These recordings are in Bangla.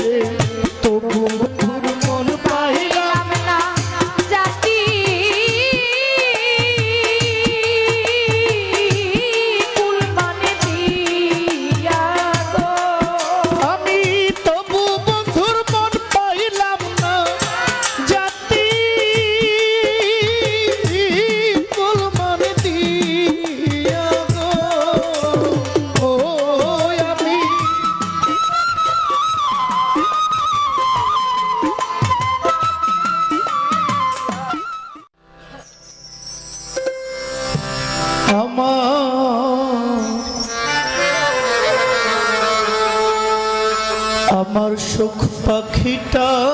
রে আমার। আমার সুখ পাখিটা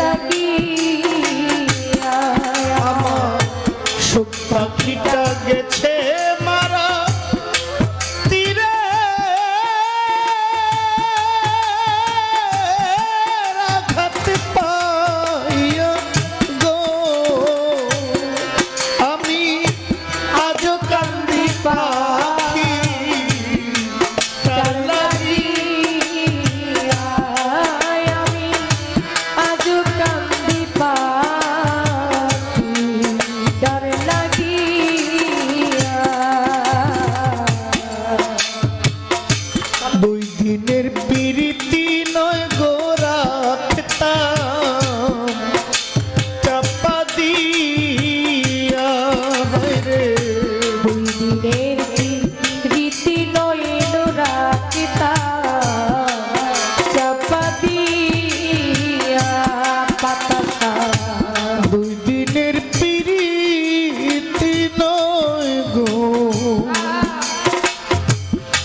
লাগিয়া আমার সুখ পাখিটা গেছে।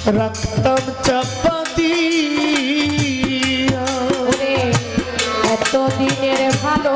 রাখতাম চাপা দিয়া। এতদিনের ভালো